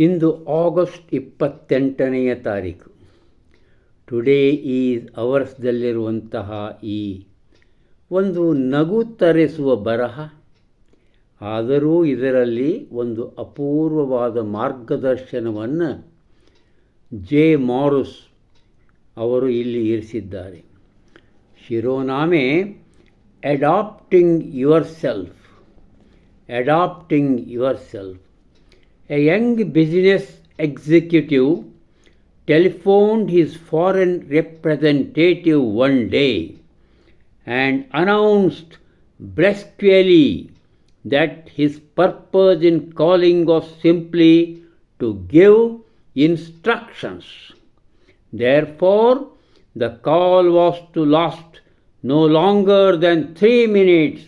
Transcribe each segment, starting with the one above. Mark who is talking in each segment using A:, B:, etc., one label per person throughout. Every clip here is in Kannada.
A: ಇಂದು ಆಗಸ್ಟ್ ಇಪ್ಪತ್ತೆಂಟನೆಯ ತಾರೀಕು. ಟುಡೇ ಈಸ್ ಅವರ್ಸ್ದಲ್ಲಿರುವಂತಹ ಈ ಒಂದು ನಗು ತರಿಸುವ ಬರಹ, ಆದರೂ ಇದರಲ್ಲಿ ಒಂದು ಅಪೂರ್ವವಾದ ಮಾರ್ಗದರ್ಶನವನ್ನು ಜೆ. ಮಾರುಸ್ ಅವರು ಇಲ್ಲಿ ಇರಿಸಿದ್ದಾರೆ. ಶಿರೋನಾಮೆ adapting yourself adapting yourself A young business executive telephoned his foreign representative one day and announced brusquely that his purpose in calling was simply to give instructions. Therefore, the call was to last no longer than three minutes,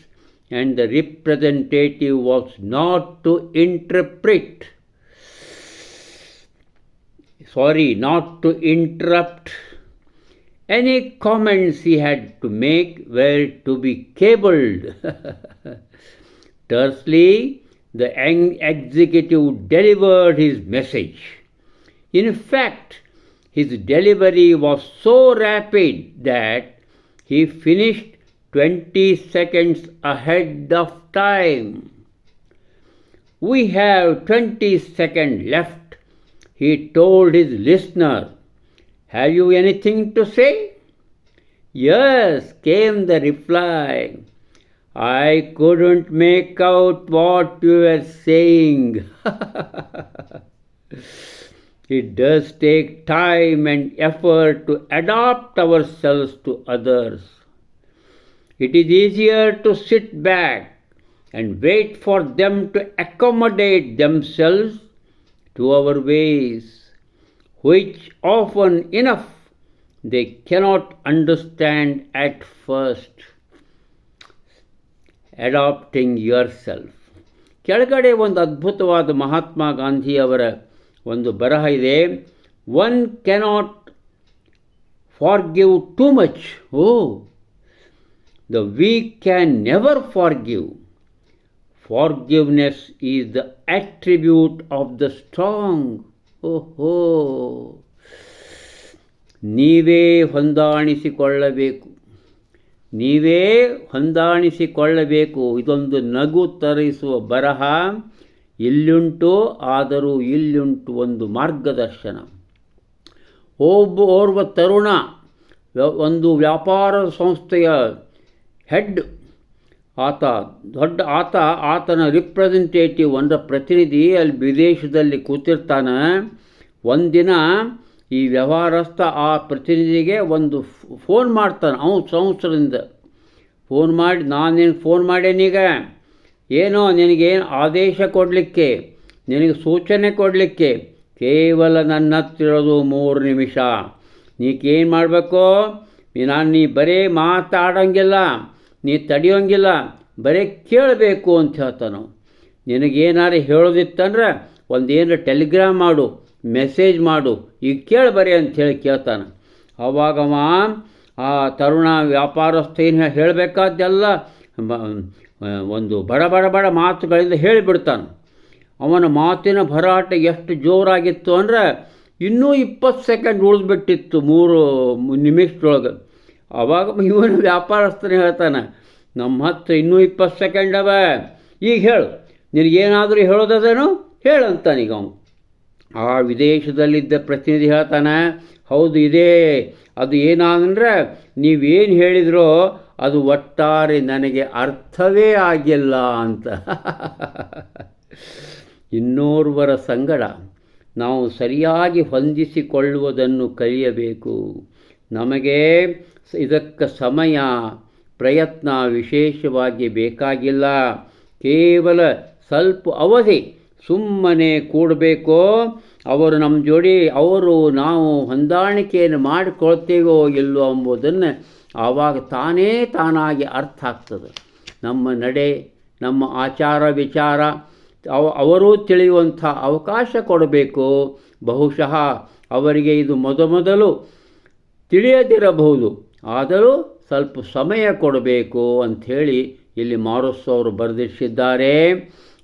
A: and the representative was not to interpret sorry, not to interrupt. Any comments he had to make were to be cabled. Tersely, the executive delivered his message. In fact, his delivery was so rapid that he finished 20 seconds ahead of time. We have 20 seconds left he told his listener, Have you anything to say? Yes, came the reply. I couldn't make out what you were saying. it does take time and effort to adapt ourselves to others It is easier to sit back and wait for them to accommodate themselves to our ways, which often enough they cannot understand at first. Adapting yourself ಕೆಳಗಡೆ ಒಂದು ಅದ್ಭುತವಾದ ಮಹಾತ್ಮ ಗಾಂಧಿಯವರ ಒಂದು ಬರಹ ಇದೆ one cannot forgive too much O the weak can never forgive. Forgiveness is the attribute of the strong. ಓಹೋ ನೀವೇ ಹೊಂದಾಣಿಸಿಕೊಳ್ಳಬೇಕು. ನೀವೇ ಹೊಂದಾಣಿಸಿಕೊಳ್ಳಬೇಕು. ಇದೊಂದು ನಗು ತರಿಸುವ ಬರಹ. ಇಲ್ಲುಂಟು, ಆದರೂ ಇಲ್ಲುಂಟು ಒಂದು ಮಾರ್ಗದರ್ಶನ. ಒಬ್ಬ ಓರ್ವ ತರುಣ ಒಂದು ವ್ಯಾಪಾರ ಸಂಸ್ಥೆಯ ಹೆಡ್. ಆತ, ದೊಡ್ಡ ಆತ, ಆತನ ರಿಪ್ರೆಸೆಂಟೇಟಿವ್ ಅಂದರೆ ಪ್ರತಿನಿಧಿ ಅಲ್ಲಿ ವಿದೇಶದಲ್ಲಿ ಕೂತಿರ್ತಾನೆ. ಒಂದಿನ ಈ ವ್ಯವಹಾರಸ್ಥ ಆ ಪ್ರತಿನಿಧಿಗೆ ಒಂದು ಫೋನ್ ಮಾಡ್ತಾನೆ, ಅವನು ಸಂವತ್ಸರದಿಂದ. ಫೋನ್ ಮಾಡಿ, ನಾನೇನು ಫೋನ್ ಮಾಡೇನೀಗ ಏನೋ ನಿನಗೇನು ಆದೇಶ ಕೊಡಲಿಕ್ಕೆ, ನಿನಗೆ ಸೂಚನೆ ಕೊಡಲಿಕ್ಕೆ, ಕೇವಲ ನನ್ನ ಹತ್ತಿರೋದು ಮೂರು ನಿಮಿಷ. ನೀಕೇನು ಮಾಡಬೇಕು? ನಾನು ನೀ ಬರೀ ಮಾತಾಡೋಂಗಿಲ್ಲ. ನೀ ತಡೆಯೋಂಗಿಲ್ಲ, ಬರೀ ಕೇಳಬೇಕು ಅಂತ ಹೇಳ್ತಾನೆ. ನಿನಗೇನಾರು ಹೇಳೋದಿತ್ತಂದ್ರೆ ಒಂದೇನು ಟೆಲಿಗ್ರಾಮ್ ಮಾಡು, ಮೆಸೇಜ್ ಮಾಡು, ಈಗ ಕೇಳಿ ಬರೀ ಅಂಥೇಳಿ ಕೇಳ್ತಾನೆ. ಅವಾಗವ ಆ ತರುಣ ವ್ಯಾಪಾರಸ್ಥ ಏನು ಹೇಳಬೇಕಾದ್ದೆಲ್ಲ ಒಂದು ಬಡ ಬಡ ಬಡ ಮಾತುಗಳಿಂದ ಹೇಳಿಬಿಡ್ತಾನೆ. ಅವನ ಮಾತಿನ ಭರಾಟ ಎಷ್ಟು ಜೋರಾಗಿತ್ತು ಅಂದರೆ ಇನ್ನೂ ಇಪ್ಪತ್ತು ಸೆಕೆಂಡ್ ಉಳಿದ್ಬಿಟ್ಟಿತ್ತು ಮೂರು ನಿಮಿಷದೊಳಗೆ. ಅವಾಗ ಇವನು ವ್ಯಾಪಾರಸ್ಥನೇ ಹೇಳ್ತಾನೆ, ನಮ್ಮ ಹತ್ರ ಇನ್ನೂ ಇಪ್ಪತ್ತು ಸೆಕೆಂಡ್ ಅವ. ಈಗ ಹೇಳು, ನಿನಗೇನಾದರೂ ಹೇಳೋದದೇನು? ಹೇಳಂತಾನೀಗ ಅವನು. ಆ ವಿದೇಶದಲ್ಲಿದ್ದ ಪ್ರತಿನಿಧಿ ಹೇಳ್ತಾನೆ, ಹೌದು, ಇದೇ. ಅದು ಏನಾದಂದ್ರೆ, ನೀವೇನು ಹೇಳಿದ್ರೋ ಅದು ಒಟ್ಟಾರೆ ನನಗೆ ಅರ್ಥವೇ ಆಗಿಲ್ಲ ಅಂತ. ಇನ್ನೋರ್ವರ ಸಂಗಡ, ನಾವು ಸರಿಯಾಗಿ ಹೊಂದಿಸಿಕೊಳ್ಳುವುದನ್ನು ಕಲಿಯಬೇಕು. ನಮಗೆ ಇದಕ್ಕೆ ಸಮಯ, ಪ್ರಯತ್ನ ವಿಶೇಷವಾಗಿ ಬೇಕಾಗಿಲ್ಲ. ಕೇವಲ ಸ್ವಲ್ಪ ಅವಧಿ, ಸುಮ್ಮನೆ ಕೂಡಬೇಕೋ? ಅವರು ನಮ್ಮ ಜೋಡಿ, ಅವರು ನಾವು ಹೊಂದಾಣಿಕೆಯನ್ನು ಮಾಡಿಕೊಳ್ತೇವೋ ಇಲ್ಲೋ ಎಂಬುದನ್ನು ಆವಾಗ ತಾನೇ ತಾನಾಗಿ ಅರ್ಥ ಆಗ್ತದೆ. ನಮ್ಮ ನಡೆ, ನಮ್ಮ ಆಚಾರ ವಿಚಾರ, ಅವ, ಅವರೂ ತಿಳಿಯುವಂಥ ಅವಕಾಶ ಕೊಡಬೇಕು. ಬಹುಶಃ ಅವರಿಗೆ ಇದು ಮೊದಮೊದಲು ತಿಳಿಯದಿರಬಹುದು. ಆದರೂ ಸ್ವಲ್ಪ ಸಮಯ ಕೊಡಬೇಕು ಅಂಥೇಳಿ ಇಲ್ಲಿ ಮಾರುಸ್ ಅವರು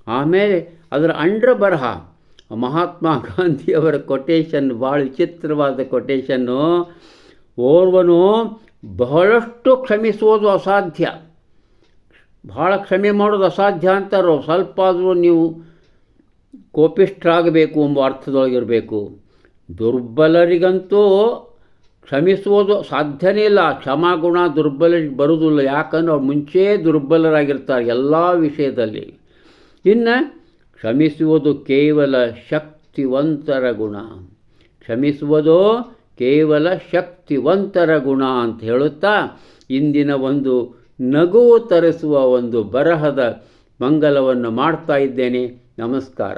A: ಆಮೇಲೆ ಅದರ ಅಂಡ್ರ ಬರಹ, ಮಹಾತ್ಮ ಗಾಂಧಿಯವರ ಕೊಟೇಶನ್ ಭಾಳ ವಿಚಿತ್ರವಾದ ಕೊಟೇಶನ್ನು ಓರ್ವನು ಬಹಳಷ್ಟು ಕ್ಷಮಿಸುವುದು ಅಸಾಧ್ಯ. ಭಾಳ ಕ್ಷಮೆ ಮಾಡೋದು ಅಸಾಧ್ಯ ಅಂತಾರೋ ಸ್ವಲ್ಪ ಆದರೂ ನೀವು ಕೋಪಿಷ್ಠರಾಗಬೇಕು ಎಂಬ ಅರ್ಥದೊಳಗಿರಬೇಕು. ದುರ್ಬಲರಿಗಂತೂ ಕ್ಷಮಿಸುವುದು ಸಾಧ್ಯನೇ ಇಲ್ಲ. ಕ್ಷಮಾಗುಣ ದುರ್ಬಲ ಬರುವುದಿಲ್ಲ. ಯಾಕಂದ್ರೆ ಅವ್ರು ಮುಂಚೆ ದುರ್ಬಲರಾಗಿರ್ತಾರೆ ಎಲ್ಲ ವಿಷಯದಲ್ಲಿ. ಇನ್ನು ಕ್ಷಮಿಸುವುದು ಕೇವಲ ಶಕ್ತಿವಂತರ ಗುಣ. ಕ್ಷಮಿಸುವುದು ಕೇವಲ ಶಕ್ತಿವಂತರ ಗುಣ ಅಂತ ಹೇಳುತ್ತಾ ಇಂದಿನ ಒಂದು ನಗುವು ತರಿಸುವ ಒಂದು ಬರಹದ ಮಂಗಲವನ್ನು ಮಾಡ್ತಾ ಇದ್ದೇನೆ. ನಮಸ್ಕಾರ.